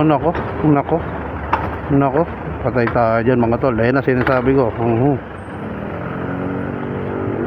Nako, nako, nako, nako. Patay tayo dyan mga tol. Ayun na sinasabi ko. Uh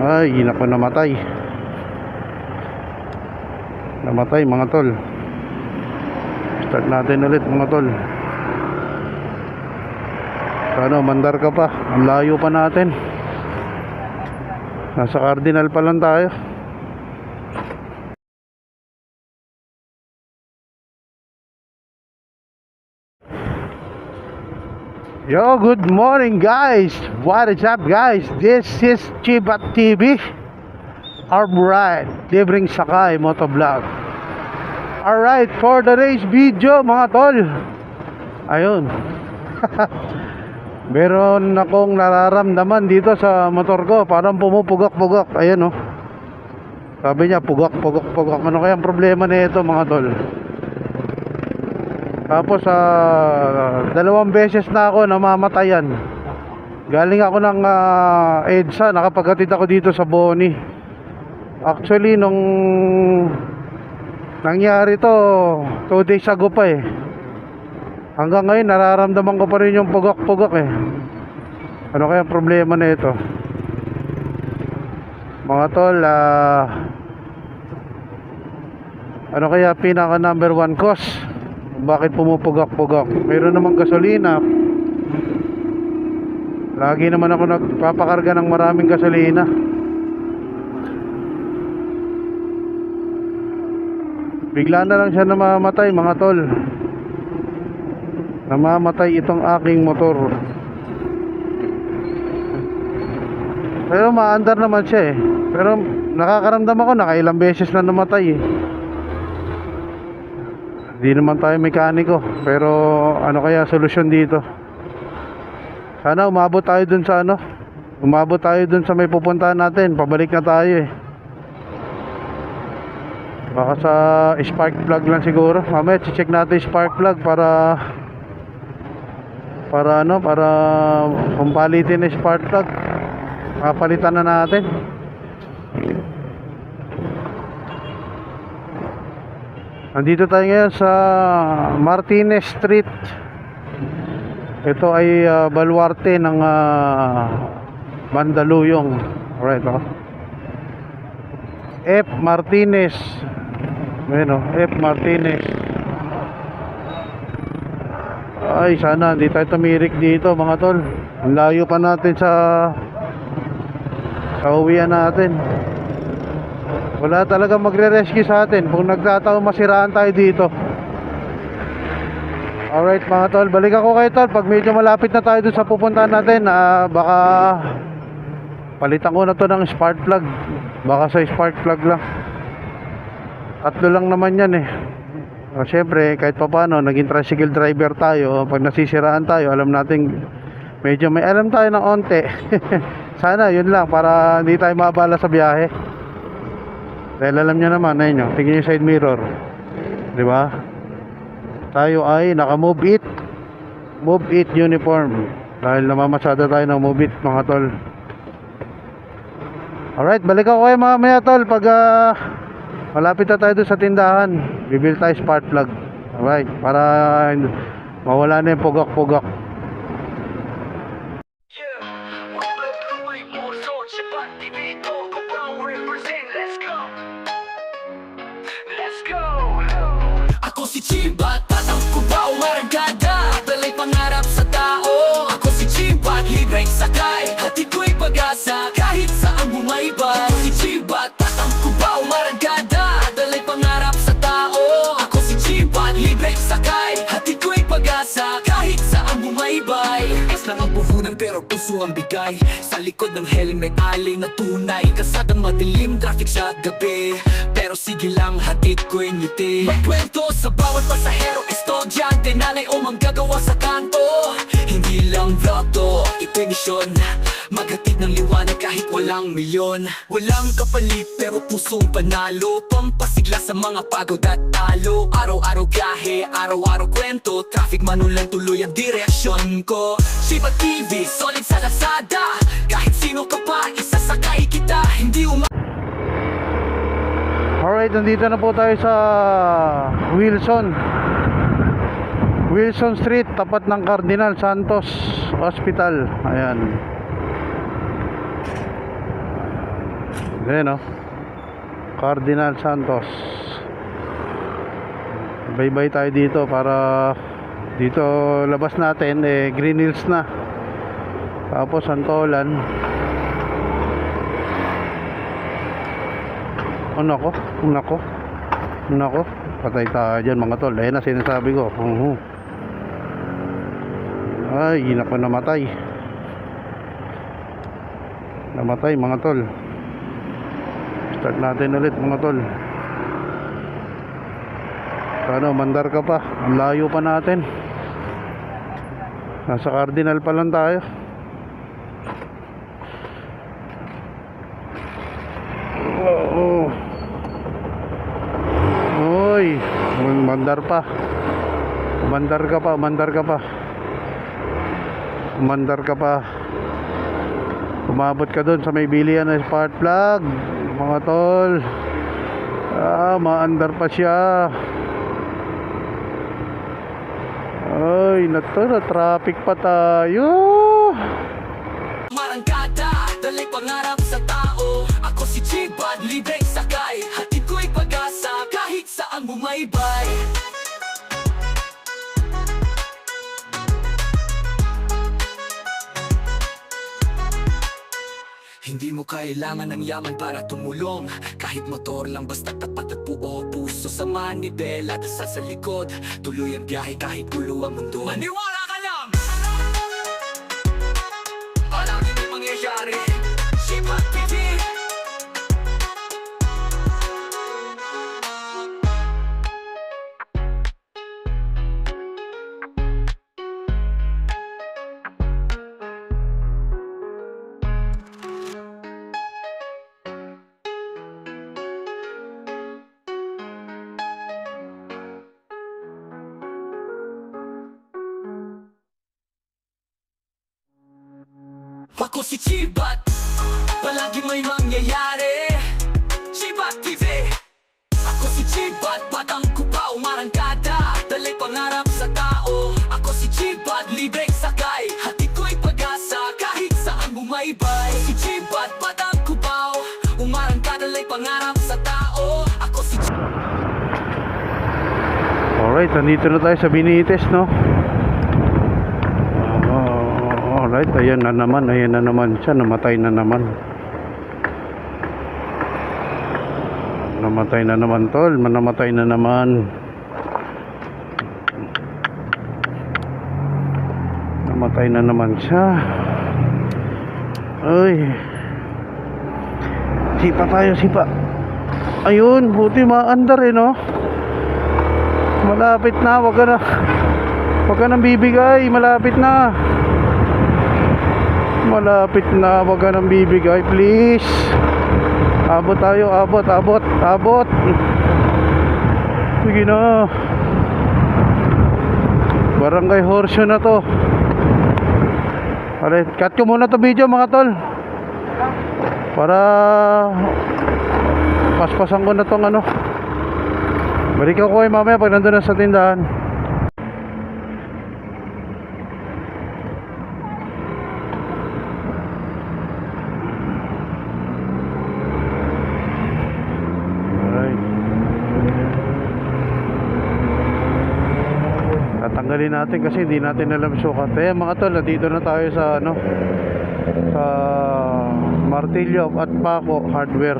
Ay, nako namatay. Namatay mga tol. Start natin ulit mga tol. Ano, mandar ka pa. Ang layo pa natin. Nasa Cardinal pa lang tayo. Yo, good morning guys. What is up guys? This is Chibat TV. Alright, libreng sakay motovlog. Alright, for the race video mga tol. Ayun. Meron akong nararamdaman dito sa motor ko, parang pumupugak-pugak. Ayan oh. Sabi niya, pugak-pugak-pugak. Ano kaya ang problema nito mga tol? Tapos ah, dalawang beses na ako namamatayan. Galing ako ng ah, EDSA, nakapaghatid ako dito sa Boni. Actually nung nangyari to 2 days ago pa eh. Hanggang ngayon nararamdaman ko pa rin yung pugak-pugak eh. Ano kaya problema na ito? Mga tol, ah, ano kaya pinaka number one cause? Bakit pumupugak-pugak? Mayroon namang gasolina. Lagi naman ako nagpapakarga ng maraming gasolina. Bigla na lang siya namamatay mga tol. Namamatay itong aking motor. Pero maandar naman siya eh. Pero nakakaramdam ako nakailang beses na namatay eh. Hindi naman tayo mekaniko, pero ano kaya solusyon dito? Sana umabot tayo dun sa ano? Umabot tayo dun sa may pupuntahan natin. Pabalik na tayo eh. Baka sa spark plug lang siguro. Mamaya check natin spark plug para para ano, para kumpalitin yung spark plug. Papalitan na natin. Nandito tayo ngayon sa Martinez Street. Ito ay ah, baluarte ng uh, Mandaluyong. Alright, oh. F. Martinez. Ayan, oh, F. Martinez. Ay, sana hindi tayo tumirik dito mga tol. Ang layo pa natin sa sa uwian natin. Wala talaga magre-rescue sa atin kung nagtataon masiraan tayo dito. Alright mga tol, balik ako kayo tol pag medyo malapit na tayo dun sa pupuntahan natin. ah, baka palitan ko na to ng spark plug. Baka sa spark plug lang. Tatlo lang naman yan eh. O, syempre, kahit pa paano, naging tricycle driver tayo. Pag nasisiraan tayo, alam natin medyo may alam tayo ng onte. Sana, yun lang, para hindi tayo mabala sa biyahe. Dahil alam nyo naman, ayun nyo, tingin yung side mirror. Di ba? Tayo ay naka-move it. Move it uniform. Dahil namamasada tayo ng move it, mga tol. Alright, balik ako kayo mga maya tol pag ah, malapit na tayo sa tindahan. Bibili tayo spark plug. Alright, para mawala na yung pugak-pugak. Pero puso ang bigay. Sa likod ng helmet alay na tunay. Kasadang madilim, traffic sa gabi. Pero sige lang, hatid ko'y ngiti. Magkwento sa bawat pasahero Estudyante, nanay o manggagawa sa kanto misyon Maghatid ng liwanag kahit walang milyon. Walang kapalit pero pusong panalo. Pampasigla sa mga pagod at talo. Araw-araw gahe, araw-araw kwento. Traffic manulan tuloy ang direksyon ko. Shiba TV, solid sa Lazada. Kahit sino ka pa, isasakay kita. Hindi uma Alright, nandito na po tayo sa Wilson. Wilson Street, tapat ng Cardinal Santos Hospital. Ayan. Ayan o. Cardinal Santos. Bye-bye tayo dito para dito labas natin eh Green Hills na. Tapos Santolan. Oh nako, oh, nako. Nako, patay tayo dyan mga tol. Ayan na sinasabi ko. Uh Ay, nako namatay. Namatay mga tol. Start natin ulit mga tol. Ano, mandar ka pa. Ang layo pa natin. Nasa Cardinal pa lang tayo. Oo. Uy, mandar pa. Mandar ka pa, mandar ka pa. Mandar ka pa. Umabot ka doon sa may bilihan ng spark plug. Mga tol. Ah, maandar pa siya. Ay, nato na traffic pa tayo. Marangkada, dali pangarap sa tao Ako si Chibad, libreng sakay Hatid ko'y pag-asa kahit saan bumaybay Hindi mo kailangan ng yaman para tumulong. Kahit motor lang basta tapat at buo. Puso sa manibela, dasal sa likod. Tuloy ang biyahe kahit gulo ang mundo Maniwala Ako si Chibat. Palagi may mangyayari. Chibat TV Ako si Chibat Batang kupa umarangkada Dali pangarap sa tao. Ako si Chibat Libreng sakay. Hatid ko'y pag-asa Kahit saan bumaybay. Si Chibat Batang kupaw Umarangkada Dali pangarap sa tao. Ako si Alright, nandito na tayo sa Binites, no? Alright, ayan na naman, ayan na naman siya, namatay na naman. Namatay na naman, tol, namatay na naman. Namatay na naman siya. Ay. Sipa tayo, sipa. Ayun, buti maandar eh, no? Malapit na, wag ka na. Wag ka nang bibigay, malapit na. Malapit na, wag ka nang bibigay, please. Abot tayo, abot, abot, abot. Sige na. Barangay Horseshoe na to. Alright, cut ko muna to video mga tol. Para paspasan ko na tong ano. Balik ako kayo mamaya pag nandun na sa tindahan. Alright. Tatanggalin natin kasi hindi natin alam sukat. Eh mga tol, dito na tayo sa ano sa Martillo at Paco Hardware.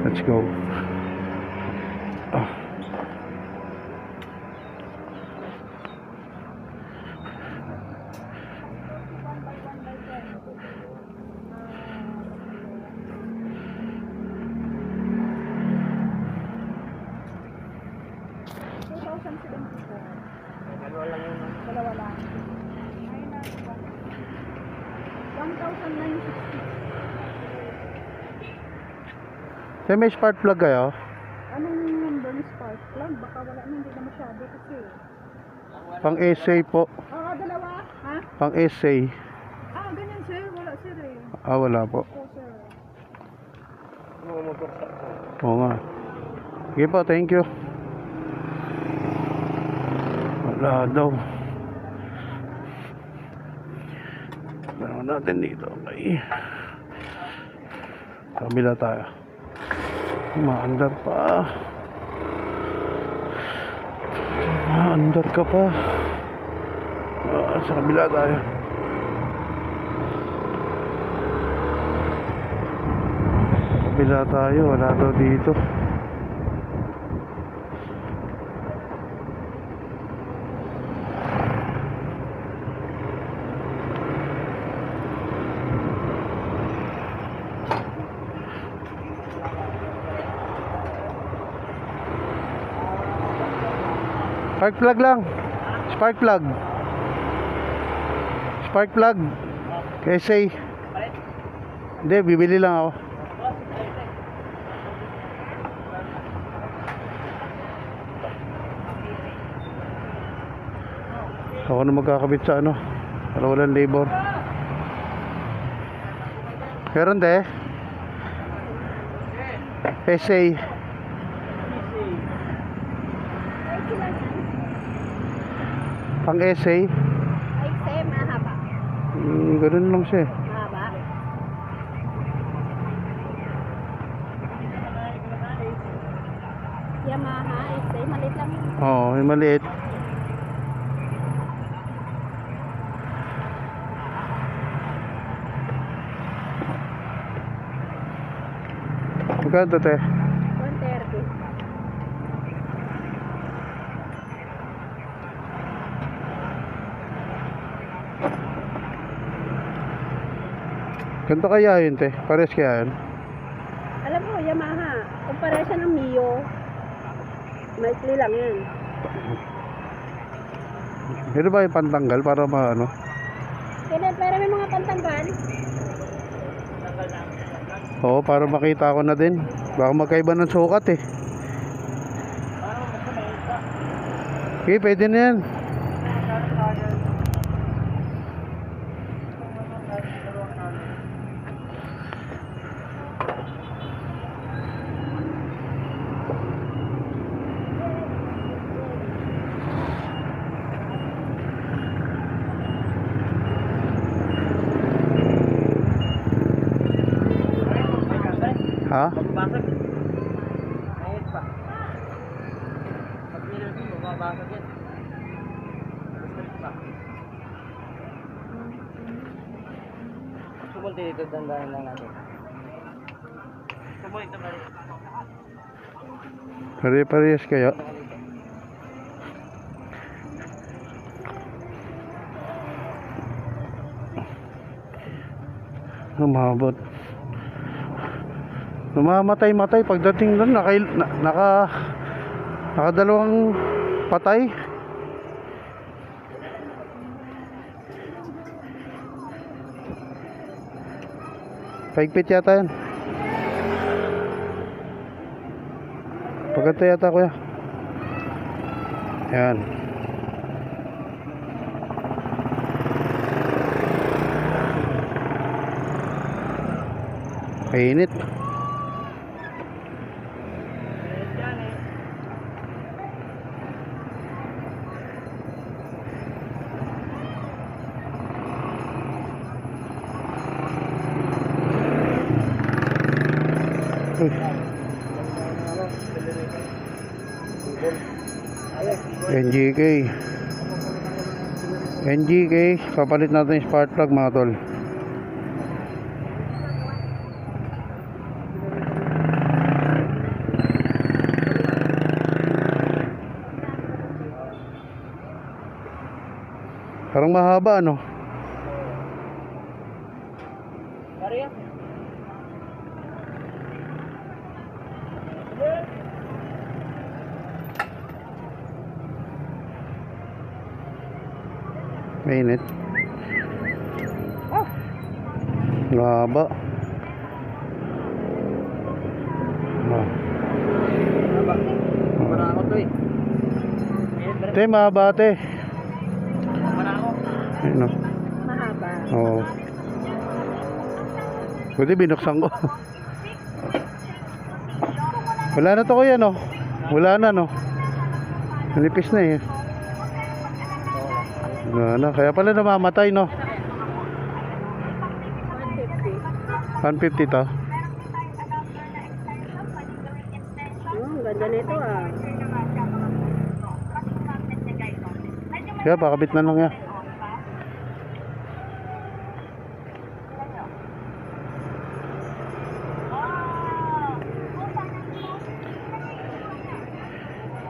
Let's go. Ah. Dalawa lang. Ayun na. 1,960. Kaya may spark plug kayo? Anong number ni spark plug? Baka wala na, hindi na masyado kasi. Pang essay po. Ah, dalawa? Ha? Pang essay. Ah, ganyan sir. Wala sir eh. Ah, wala po. Po sir. Oo nga. Sige po, thank you. Wala daw. Tanong natin dito. Okay. Kabila tayo. Maandar pa. Maandar ka pa. Ah, sa kabila tayo. Kabila tayo. Wala daw dito. Spark plug lang. Spark plug. Spark plug. SA. Hindi, bibili lang ako. Ako na magkakabit sa ano. Para walang labor. Meron de. SA. Pang essay. Ay, same, mahaba. Mm, ganun lang siya. eh. Mahaba. Yamaha, ay same, malit lang. Oo, yung maliit. Magkano to, te? Ganito kaya yun, te? Pares kaya yun? Alam mo, Yamaha, kumpara siya ng Mio. Maikli lang yan. Meron ba yung pantanggal para maano? Kailan, pero may mga pantanggal. Oo, para makita ko na din. Baka magkaiba ng sukat eh. Okay, pwede na yan. Ha? Babasag. Ayun pa. Pag nilagay mo, babasag yan. Babasag pa. Sumunti dito, dandahan lang natin. Sumunti ito balik. Pare-parehas kayo. Lumabot. Namamatay-matay pagdating doon naka, na, naka nakadalawang patay. Paigpit yata yan. Pagkanta yata kuya. Yan. Kainit. NGK NGK papalit natin yung spark plug mga tol. Parang mahaba ano mainit mahaba Ah. Para ako to eh. Te mahaba te Para ako. Ayun o. Mahaba. Oo. Pwede binuksan ko. Wala na to kuya no? Wala na no? Manipis na eh. Ano, kaya pala namamatay, no? 150. 150 to. Ang ganda nito ah. Kaya pakabit na lang yan.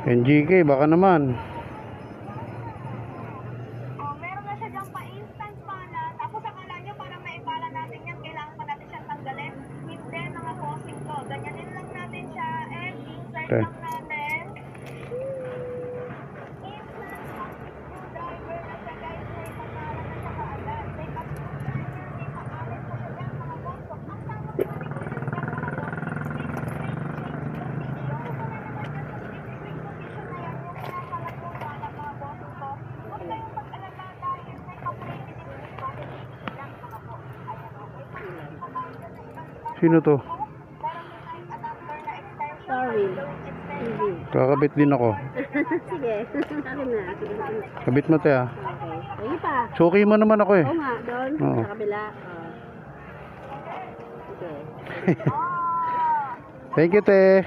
NGK, baka naman. Oh, meron na siya dyan pa-instant pala. Tapos akala nyo parang naipala natin yan, kailangan pa natin siyang tanggalin. Hindi, mga bossing ko. Ganyanin lang natin siya and insert Okay. lang natin. Instant bossing driver na siya guys. May pangalan na siya kaagad. May pag- may pangalan pa siya dyan, mga boss. So, ang tama ko natin dyan, mga boss. Sino to? Sorry. Kakabit din ako. Sige. Akin na. Kabit mo te ah. Okay. Sige pa. Suki mo naman ako eh. Oo nga, doon. Oo. Sa kabila. Oh. Sige. Thank you te.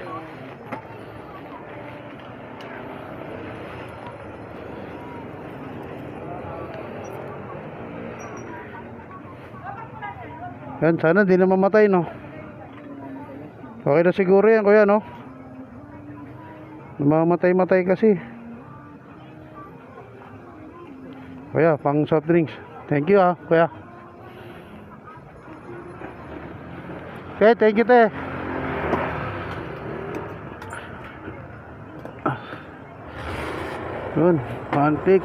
Yan, sana di na mamatay, no? Okay na siguro yan, kuya, no? Namamatay-matay kasi. Kuya, pang soft drinks. Thank you, ah, kuya. Okay, thank you, te. Yun, pantik.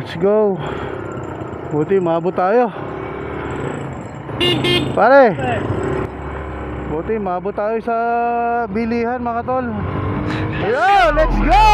Let's go. Buti, maabot tayo. Pare. Buti, maabot tayo sa bilihan mga tol. Yo, let's go!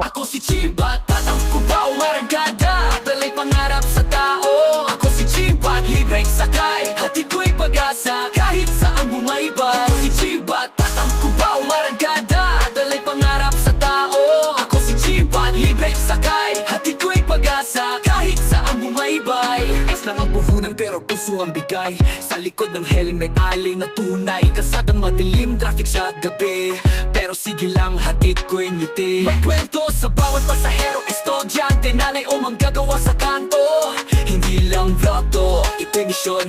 Ako si Chiba, tatang kubaw maragada Talay pangarap sa tao. Ako si Chiba, libreng sakay. Hatid ko'y pag-asa kahit saan bumaybay Ako si Chiba, tatang kubaw maragada Talay pangarap sa tao. Ako si Chiba, libreng sakay. Hatid ko'y pag-asa kahit saan bumaybay lang ang puhunan pero puso ang bigay. Sa likod ng helmet alay na tunay. Kasadang madilim, traffic sa gabi. Pero sige lang, hatid ko'y ngiti. Magkwento sa bawat pasahero Estudyante, nanay o manggagawa sa kanto ito'y misyon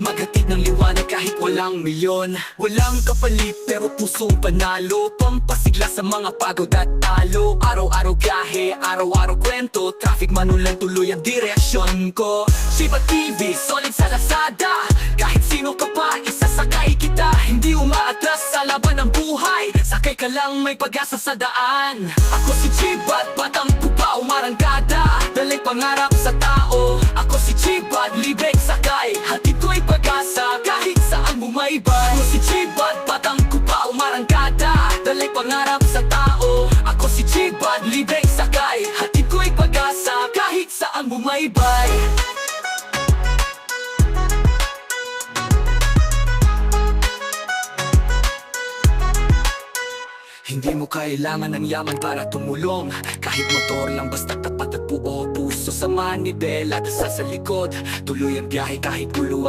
Maghatid ng liwanag kahit walang milyon. Walang kapalit pero pusong panalo. Pampasigla sa mga pagod at talo. Araw-araw gahe, araw-araw kwento. Traffic manulan tuloy ang direksyon ko. Shiba TV, solid sa Lazada. Kahit sino ka pa, isasakay kita. Hindi umaatras sa laban ng buhay. Sakay ka lang may pag-asa sa daan. Ako si Chibat, batang pupa umarangkada Dalay pangarap sa tao. Ako si Chibat, libek sakay. Hatid ko'y pag-asa kahit saan bumaybay Ako si Chibat, batang kupa umarangkada Dalay pangarap sa tao. Ako si Chibat, libek sakay. Hatid ko'y pag-asa kahit saan bumaybay Hindi mo kailangan ng yaman para tumulong. Kahit motor lang basta tapat at buo Sa manibela, dasal sa likod. Tuloy ang biyahe kahit gulo ang